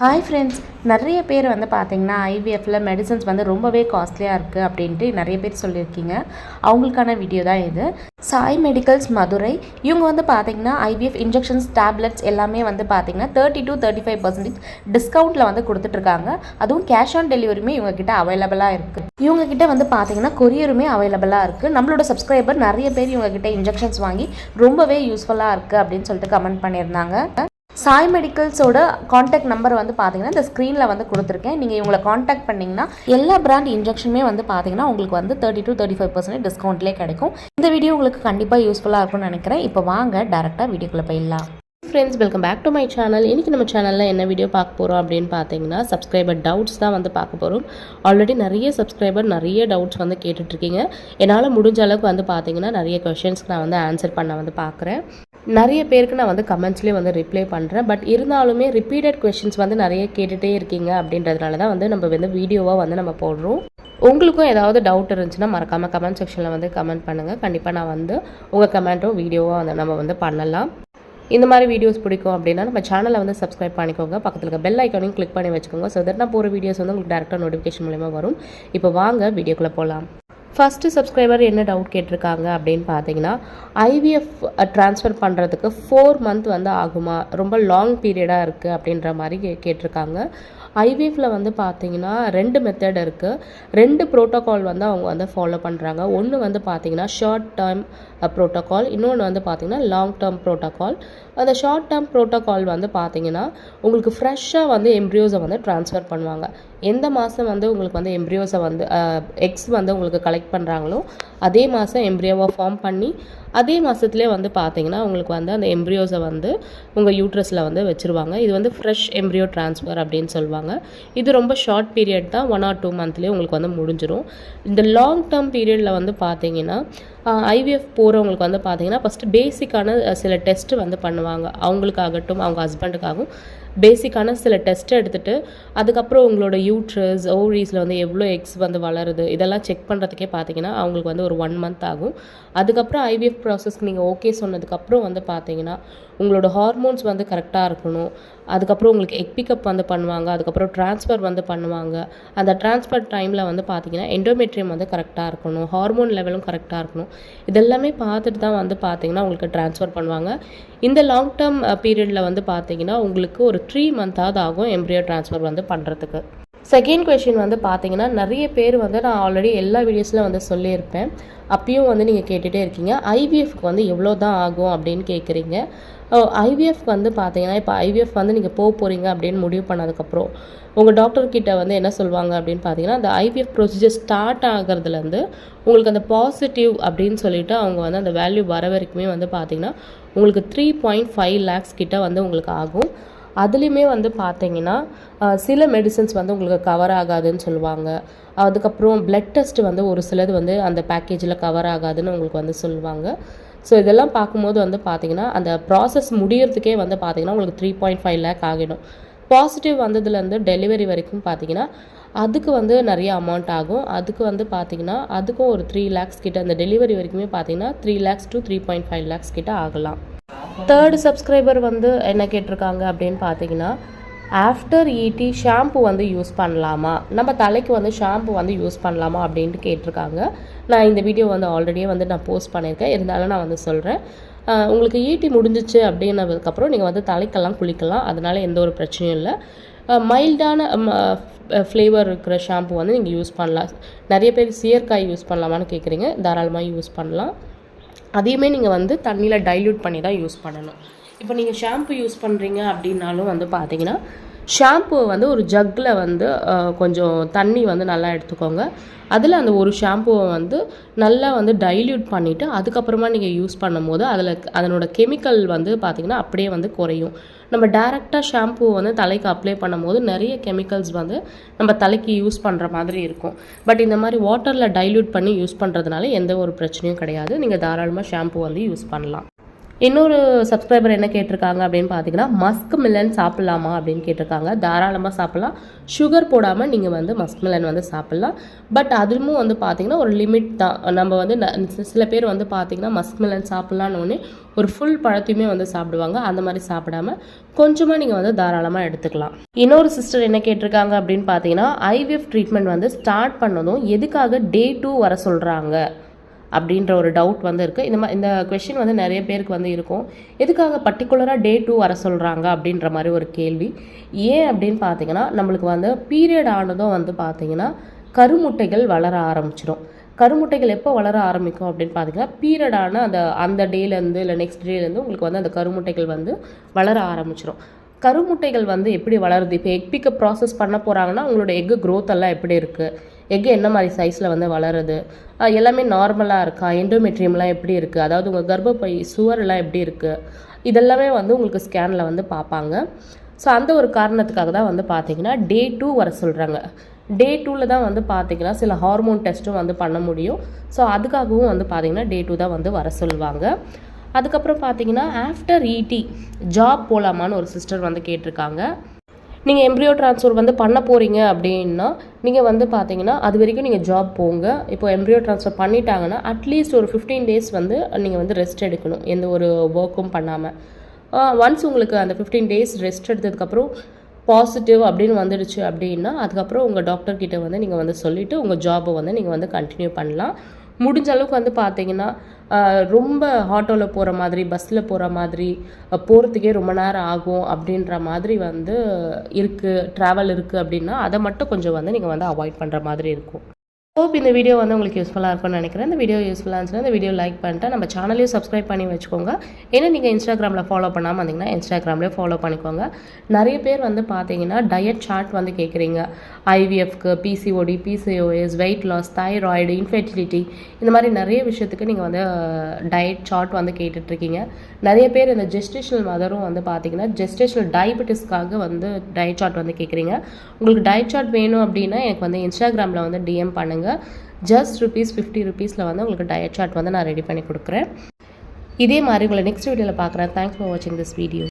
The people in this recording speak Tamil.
ஹாய் ஃப்ரெண்ட்ஸ் நிறைய பேர் வந்து பார்த்திங்கன்னா ஐவிஎஃப்பில் மெடிசன்ஸ் வந்து ரொம்பவே காஸ்ட்லியாக இருக்குது அப்படின்ட்டு நிறைய பேர் சொல்லியிருக்கீங்க. அவங்களுக்கான வீடியோ தான் இது. சாய் மெடிக்கல்ஸ் மதுரை இவங்க வந்து பார்த்தீங்கன்னா ஐவிஎஃப் இன்ஜெக்ஷன்ஸ் டேப்லெட்ஸ் எல்லாமே வந்து பார்த்தீங்கன்னா thirty to thirty five percentage டிஸ்கவுண்ட்டில் வந்து கொடுத்துட்ருக்காங்க. அதுவும் கேஷ் ஆன் டெலிவரியுமே இவங்கக்கிட்ட அவைலபிளாக இருக்குது இவங்கக்கிட்ட வந்து பார்த்தீங்கன்னா கொரியருமே அவைலபிளாக இருக்குது நம்மளோட சப்ஸ்கிரைபர் நிறைய பேர் இவங்கக்கிட்ட இன்ஜெக்ஷன்ஸ் வாங்கி ரொம்பவே யூஸ்ஃபுல்லாக இருக்குது அப்படின்னு சொல்லிட்டு கமெண்ட் பண்ணியிருந்தாங்க. சாய் மெடிக்கல்ஸோட காண்டாக்ட் நம்பர் வந்து பார்த்தீங்கன்னா இந்த ஸ்க்ரீனில் வந்து கொடுத்துருக்கேன். நீங்கள் இவங்களை காண்டாக்ட் பண்ணிங்கன்னா எல்லா பிராண்ட் இன்ஜெக்ஷனுமே வந்து பார்த்தீங்கன்னா உங்களுக்கு வந்து thirty to thirty five percent டிஸ்கவுண்ட்லேயே கிடைக்கும். இந்த வீடியோ உங்களுக்கு கண்டிப்பாக யூஸ்ஃபுல்லாக இருக்கும்னு நினைக்கிறேன். இப்போ வாங்க டேரெக்டாக வீடியோக்குள்ளே போயிடலாம். Friends welcome back to my channel இன்றைக்கி நம்ம சேனலில் என்ன வீடியோ பார்க்க போகிறோம் அப்படின்னு பார்த்தீங்கன்னா சப்ஸ்கிரைபர் டவுட்ஸ் தான் வந்து பார்க்க போகிறோம் ஆல்ரெடி நிறைய சப்ஸ்கிரைபர் நிறைய டவுட்ஸ் வந்து கேட்டுட்ருக்கீங்க என்னால் முடிஞ்ச அளவுக்கு வந்து பார்த்தீங்கன்னா நிறைய கொஷின்ஸ்க்கு நான் வந்து ஆன்சர் பண்ண வந்து பார்க்குறேன் நிறைய பேருக்கு நான் வந்து கமெண்ட்ஸ்லேயே வந்து ரிப்ளை பண்ணுறேன் பட் இருந்தாலுமே ரிப்பீட்டட் கொஷின்ஸ் வந்து நிறைய கேட்டுகிட்டே இருக்கீங்க அப்படின்றதுனால தான் வந்து நம்ம வந்து வீடியோவாக வந்து நம்ம போடுறோம். உங்களுக்கும் ஏதாவது டவுட் இருந்துச்சுன்னா மறக்காமல் கமெண்ட் செக்ஷனில் வந்து கமெண்ட் பண்ணுங்கள் கண்டிப்பாக நான் வந்து உங்கள் கமெண்ட்டும் வீடியோவாக வந்து நம்ம வந்து பண்ணலாம். இந்த மாதிரி வீடியோஸ் பிடிக்கும் அப்படின்னா நம்ம சேனலை வந்து சப்ஸ்கிரைப் பண்ணிக்கோங்க. பக்கத்தில் இருக்க பெல் ஐக்கானையும் கிளிக் பண்ணி வச்சுக்கோங்க. ஸோ தட் நான் போகிற வீடியோஸ் வந்து உங்களுக்கு டேரெக்டாக நோட்டிஃபிகேஷன் மூலயமா வரும். இப்போ வாங்க வீடியோக்குள்ளே போகலாம் ஃபஸ்ட்டு சப்ஸ்கிரைபர் என்ன டவுட் கேட்டிருக்காங்க அப்படின்னு பார்த்தீங்கன்னா ஐவிஎஃப் ட்ரான்ஸ்ஃபர் பண்ணுறதுக்கு ஃபோர் மந்த் வந்து ஆகுமா? ரொம்ப லாங் பீரியடாக இருக்குது அப்படின்ற மாதிரி கே கேட்டிருக்காங்க. ஐவிஎஃப்பில் வந்து பார்த்தீங்கன்னா ரெண்டு மெத்தட் இருக்குது ரெண்டு ப்ரோட்டோக்கால் வந்து அவங்க வந்து ஃபாலோ பண்ணுறாங்க ஒன்று வந்து பார்த்தீங்கன்னா ஷார்ட் டேர்ம் ப்ரோட்டோக்கால் இன்னொன்று வந்து பார்த்தீங்கன்னா லாங் டேர்ம் ப்ரோட்டோக்கால் அந்த ஷார்ட் டேர்ம் ப்ரோட்டோக்கால் வந்து பார்த்தீங்கன்னா உங்களுக்கு ஃப்ரெஷ்ஷாக வந்து எம்ப்ரியோஸை வந்து ட்ரான்ஸ்ஃபர் பண்ணுவாங்க. எந்த மாதம் வந்து உங்களுக்கு வந்து எம்ப்ரியோஸை வந்து எக்ஸ் வந்து உங்களுக்கு கலெக்ட் பண்ணுறாங்களோ அதே மாதம் எம்ப்ரியோவை ஃபார்ம் பண்ணி அதே மாதத்துலேயே வந்து பார்த்தீங்கன்னா உங்களுக்கு வந்து அந்த எம்ப்ரியோஸை வந்து உங்கள் யூட்ரஸில் வந்து வச்சுருவாங்க. இது வந்து ஃப்ரெஷ் எம்ப்ரியோ ட்ரான்ஸ்ஃபர் அப்படின்னு சொல்லுவாங்க. இது ரொம்ப ஷார்ட் பீரியட் தான் ஒன் ஆர் டூ மந்த்லேயே உங்களுக்கு வந்து முடிஞ்சிடும் இந்த லாங் டேர்ம் பீரியடில் வந்து பார்த்தீங்கன்னா ஐவிஎஃப் போகிறவங்களுக்கு வந்து பார்த்தீங்கன்னா ஃபஸ்ட்டு பேசிக்கான சில டெஸ்ட்டு வந்து பண்ணுவாங்க. அவங்களுக்காகட்டும் அவங்க ஹஸ்பண்டுக்காகவும் பேசிக்கான சில டெஸ்ட் எடுத்துகிட்டு அதுக்கப்புறம் உங்களோட யூட்ரஸ் ஓவரீஸில் வந்து எவ்வளோ எக்ஸ் வந்து வளருது இதெல்லாம் செக் பண்ணுறதுக்கே பார்த்தீங்கன்னா அவங்களுக்கு வந்து ஒரு ஒன் மந்த் ஆகும். அதுக்கப்புறம் ஐவிஎஃப் ப்ராசஸ்க்கு நீங்கள் ஓகே சொன்னதுக்கப்புறம் வந்து பார்த்தீங்கன்னா உங்களோட ஹார்மோன்ஸ் வந்து கரெக்டாக இருக்கணும். அதுக்கப்புறம் உங்களுக்கு எக் பிக்கப் வந்து பண்ணுவாங்க அதுக்கப்புறம் ட்ரான்ஸ்ஃபர் வந்து பண்ணுவாங்க. அந்த ட்ரான்ஸ்ஃபர் டைமில் வந்து பார்த்தீங்கன்னா எண்டோமெட்ரியம் வந்து கரெக்டாக இருக்கணும். ஹார்மோன் லெவலும் கரெக்டாக இருக்கணும். இதெல்லாமே பார்த்துட்டு தான் வந்து பார்த்தீங்கன்னா உங்களுக்கு ட்ரான்ஸ்ஃபர் பண்ணுவாங்க. இந்த லாங் டேர்ம் பீரியடில் வந்து பார்த்தீங்கன்னா உங்களுக்கு ஒரு த்ரீ மந்த்தாவது ஆகும் எம்ப்ரியோ ட்ரான்ஸ்ஃபர் வந்து பண்ணுறதுக்கு செகண்ட் கொஷின் வந்து பார்த்தீங்கன்னா நிறைய பேர் வந்து நான் ஆல்ரெடி எல்லா வீடியோஸில் வந்து சொல்லியிருப்பேன். அப்பயும் வந்து நீங்கள் கேட்டுகிட்டே இருக்கீங்க. ஐவிஎஃப்க்கு வந்து எவ்வளோ தான் ஆகும் அப்படின்னு கேட்குறீங்க ஐவிஎஃப் வந்து பார்த்தீங்கன்னா இப்போ ஐவிஎஃப் வந்து நீங்கள் போக போகிறீங்க அப்படின்னு முடிவு பண்ணதுக்கப்புறம் உங்கள் டாக்டர்கிட்ட வந்து என்ன சொல்லுவாங்க அப்படின்னு பார்த்தீங்கன்னா அந்த ஐவிஎஃப் ப்ரொசீஜர் ஸ்டார்ட் ஆகிறதுலேருந்து உங்களுக்கு அந்த பாசிட்டிவ் அப்படின்னு சொல்லிட்டு அவங்க வந்து அந்த வேல்யூ வர வரைக்குமே வந்து பார்த்தீங்கன்னா உங்களுக்கு த்ரீ பாயிண்ட் ஃபைவ் லேக்ஸ் கிட்ட வந்து உங்களுக்கு ஆகும். அதுலேயுமே வந்து பார்த்தீங்கன்னா சில மெடிசன்ஸ் வந்து உங்களுக்கு கவர் ஆகாதுன்னு சொல்லுவாங்க. அதுக்கப்புறம் பிளட் டெஸ்ட் வந்து ஒரு சிலது வந்து அந்த பேக்கேஜில் கவர் ஆகாதுன்னு உங்களுக்கு வந்து சொல்லுவாங்க. ஸோ இதெல்லாம் பார்க்கும்போது வந்து பார்த்தீங்கன்னா அந்த ப்ராசஸ் முடியறதுக்கே வந்து பார்த்தீங்கன்னா உங்களுக்கு த்ரீ பாயிண்ட் ஃபைவ் லேக் ஆகிடும். பாசிட்டிவ் வந்ததுலேருந்து டெலிவரி வரைக்கும் பார்த்தீங்கன்னா அதுக்கு வந்து நிறைய அமௌண்ட் ஆகும். அதுக்கு வந்து பார்த்தீங்கன்னா அதுக்கும் ஒரு த்ரீ லேக்ஸ் கிட்ட அந்த டெலிவரி வரைக்குமே பார்த்தீங்கன்னா three lakhs to three point five lakhs கிட்ட ஆகலாம். தேர்டு சப்ஸ்கிரைபர் வந்து என்ன கேட்டிருக்காங்க அப்படின்னு பார்த்தீங்கன்னா ஆஃப்டர் ஈட்டி ஷாம்பு வந்து யூஸ் பண்ணலாமா? நம்ம தலைக்கு வந்து ஷாம்பு வந்து யூஸ் பண்ணலாமா அப்படின்ட்டு கேட்டிருக்காங்க. நான் இந்த வீடியோ வந்து ஆல்ரெடியே வந்து நான் போஸ்ட் பண்ணியிருக்கேன். இருந்தாலும் நான் வந்து சொல்கிறேன் உங்களுக்கு ஈட்டி முடிஞ்சிச்சு அப்படின்னதுக்கப்புறம் நீங்கள் வந்து தலைக்கெல்லாம் குளிக்கலாம். அதனால் எந்த ஒரு பிரச்சனையும் இல்லை. மைல்டான ஃப்ளேவர் இருக்கிற ஷாம்பு வந்து நீங்கள் யூஸ் பண்ணலாம். நிறைய பேர் சீயற்காய் யூஸ் பண்ணலாமான்னு கேட்குறீங்க தாராளமாக யூஸ் பண்ணலாம். அதையுமே நீங்கள் வந்து தண்ணியில் டைல்யூட் பண்ணி தான் யூஸ் பண்ணணும். இப்போ நீங்கள் ஷாம்பு யூஸ் பண்ணுறீங்க அப்படின்னாலும் வந்து பார்த்தீங்கன்னா ஷாம்பு வந்து ஒரு ஜக்கில் வந்து கொஞ்சம் தண்ணி வந்து நல்லா எடுத்துக்கோங்க. அதில் அந்த ஒரு ஷாம்புவை வந்து நல்லா வந்து டைல்யூட் பண்ணிவிட்டு அதுக்கப்புறமா நீங்கள் யூஸ் பண்ணும்போது அதில் அதனோட கெமிக்கல் வந்து பார்த்திங்கன்னா அப்படியே வந்து குறையும். நம்ம டேரெக்டாக ஷாம்பு வந்து தலைக்கு அப்ளை பண்ணும்போது நிறைய கெமிக்கல்ஸ் வந்து நம்ம தலைக்கு யூஸ் பண்ணுற மாதிரி இருக்கும். பட் இந்த மாதிரி வாட்டரில் டைல்யூட் பண்ணி யூஸ் பண்ணுறதுனால எந்த ஒரு பிரச்சனையும் கிடையாது. நீங்கள் தாராளமாக ஷாம்பு வந்து யூஸ் பண்ணலாம். இன்னொரு சப்ஸ்கிரைபர் என்ன கேட்டிருக்காங்க அப்படின்னு பார்த்தீங்கன்னா மஸ்க் மில்லன் சாப்பிட்லாமா அப்படின்னு கேட்டிருக்காங்க. தாராளமாக சாப்பிட்லாம். சுகர் போடாமல் நீங்கள் வந்து மஸ்க் மில்லன் வந்து சாப்பிட்லாம். பட் அதுவும் வந்து பார்த்திங்கன்னா ஒரு லிமிட் தான். நம்ம வந்து ந- சில பேர் வந்து பார்த்தீங்கன்னா மஸ்க் மில்லன் சாப்பிட்லான்னு ஒன்று ஒரு ஃபுல் பழத்தையுமே வந்து சாப்பிடுவாங்க. அந்த மாதிரி சாப்பிடாம கொஞ்சமாக நீங்கள் வந்து தாராளமாக எடுத்துக்கலாம். இன்னொரு சிஸ்டர் என்ன கேட்டிருக்காங்க அப்படின்னு பார்த்தீங்கன்னா ஐவிஎஃப் ட்ரீட்மெண்ட் வந்து ஸ்டார்ட் பண்ணதும் எதுக்காக டே டூ வர சொல்கிறாங்க அப்படின்ற ஒரு டவுட் வந்து இருக்குது இந்த மாதிரி இந்த கொஷின் வந்து நிறைய பேருக்கு வந்து இருக்கும். எதுக்காக பர்டிகுலராக டே டூ வர சொல்கிறாங்க அப்படின்ற மாதிரி ஒரு கேள்வி. ஏன் அப்படின்னு பார்த்தீங்கன்னா நம்மளுக்கு வந்து பீரியட் ஆனதும் வந்து பார்த்தீங்கன்னா கருமுட்டைகள் வளர ஆரம்பிச்சிடும் கருமுட்டைகள் எப்போ வளர ஆரம்பிக்கும் அப்படின்னு பார்த்தீங்கன்னா பீரியடான அந்த அந்த டேலேருந்து இல்லை நெக்ஸ்ட் டேலேருந்து உங்களுக்கு வந்து அந்த கருமுட்டைகள் வந்து வளர ஆரம்பிச்சிடும் கருமுட்டைகள் வந்து எப்படி வளருது? இப்போ எக் பிக்கப் ப்ராசஸ் பண்ண போகிறாங்கன்னா உங்களோட எக்கு க்ரோத் எல்லாம் எப்படி இருக்குது எக்கு என்ன மாதிரி சைஸில் வந்து வளருது? எல்லாமே நார்மலாக இருக்கா? எண்டோமெட்ரியம்லாம் எப்படி இருக்குது அதாவது உங்கள் கர்ப்பப்பை சுவர்லாம் எப்படி இருக்குது இதெல்லாமே வந்து உங்களுக்கு ஸ்கேனில் வந்து பார்ப்பாங்க ஸோ அந்த ஒரு காரணத்துக்காக தான் வந்து பார்த்தீங்கன்னா டே டூ வர சொல்கிறாங்க டே டூவில் தான் வந்து பார்த்தீங்கன்னா சில ஹார்மோன் டெஸ்ட்டும் வந்து பண்ண முடியும். ஸோ அதுக்காகவும் வந்து பார்த்திங்கன்னா டே டூ தான் வந்து வர சொல்லுவாங்க. அதுக்கப்புறம் பார்த்தீங்கன்னா ஆஃப்டர் இடி ஜாப் போகலாமான்னு ஒரு சிஸ்டர் வந்து கேட்டிருக்காங்க. நீங்கள் எம்ப்ரியோ ட்ரான்ஸ்ஃபர் வந்து பண்ண போகிறீங்க அப்படின்னா நீங்கள் வந்து பார்த்தீங்கன்னா அது வரைக்கும் நீங்கள் ஜாப் போங்க. இப்போ எம்ப்ரியோ ட்ரான்ஸ்ஃபர் பண்ணிட்டாங்கன்னா அட்லீஸ்ட் ஒரு ஃபிஃப்டீன் டேஸ் வந்து நீங்கள் வந்து ரெஸ்ட் எடுக்கணும். எந்த ஒரு ஒர்க்கும் பண்ணாமல் ஒன்ஸ் உங்களுக்கு அந்த ஃபிஃப்டீன் டேஸ் ரெஸ்ட் எடுத்ததுக்கப்புறம் பாசிட்டிவ் அப்படின்னு வந்துடுச்சு அப்படின்னா அதுக்கப்புறம் உங்கள் டாக்டர்கிட்ட வந்து நீங்கள் வந்து சொல்லிவிட்டு உங்கள் ஜாபை வந்து நீங்கள் வந்து கண்டினியூ பண்ணலாம். முடிஞ்ச அளவுக்கு வந்து பார்த்தீங்கன்னா ரொம்ப ஆட்டோவில் போகிற மாதிரி பஸ்ஸில் போகிற மாதிரி போகிறதுக்கே ரொம்ப நேரம் ஆகும் அப்படின்ற மாதிரி வந்து இருக்குது ட்ராவல் இருக்குது அப்படின்னா அதை மட்டும் கொஞ்சம் வந்து நீங்கள் வந்து அவாய்ட் பண்ணுற மாதிரி இருக்கும். ஹோப் இந்த வீடியோ வந்து உங்களுக்கு யூஸ்ஃபுல்லாக இருக்கும்னு நினைக்கிறேன். இந்த வீடியோ யூஸ்ஃபுல்லாக இருந்துச்சுன்னா இந்த வீடியோ லைக் பண்ணிட்டு நம்ம சேனலையும் சப்ஸ்கிரைப் பண்ணி வச்சுக்கோங்க. ஏன்னா நீங்கள் இன்ஸ்டாகிராமில் ஃபாலோ பண்ணாமல் வந்தீங்கன்னா இன்ஸ்டாகிராம்லேயே ஃபாலோ பண்ணிக்கோங்க. நிறைய பேர் வந்து பார்த்தீங்கன்னா டயட் சார்ட் வந்து கேட்குறீங்க ஐவிஎஃப்க்கு PCOD PCOS weight loss thyroid infertility இந்த மாதிரி நிறைய விஷயத்துக்கு நீங்கள் வந்து டயட் சார்ட் வந்து கேட்டுட்ருக்கீங்க. நிறைய பேர் இந்த ஜெஸ்டேஷனல் மதரும் வந்து பார்த்தீங்கன்னா ஜெஸ்டேஷனல் டயபெட்டிஸ்க்காக வந்து டயட் சார்ட் வந்து கேட்குறீங்க உங்களுக்கு டயட் சார்ட் வேணும் அப்படின்னா எனக்கு வந்து இன்ஸ்டாகிராமில் வந்து டிஎம் பண்ணுங்கள் ஜஸ்ட் ருபீஸ் ஃபிஃப்டி ருபீஸில் வந்து உங்களுக்கு டயட் சார்ட் வந்து நான் ரெடி பண்ணி கொடுக்குறேன். இதே மாதிரி உங்களை நெக்ஸ்ட் வீடியோவில் பார்க்குறேன். தேங்க்ஸ் ஃபார் வாட்சிங் திஸ் வீடியோ